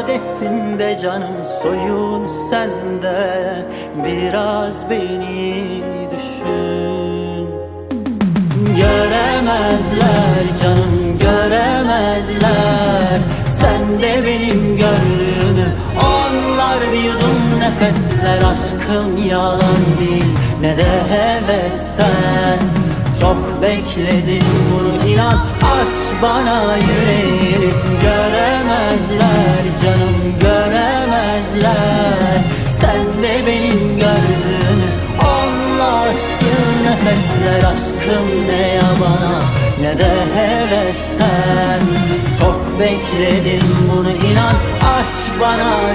azat ettin be canım soyun sende Biraz beni düşün. Göremezler canım göremezler. Sen de benim gördüğümü Onlar bir yudum nefesler. Aşkım yalan değil ne de hevesten. Çok bekledim bunu inan Aç bana yüreğini Nefesler aşkım ne yabana ne de hevesten. Çok bekledim bunu inan aç bana bana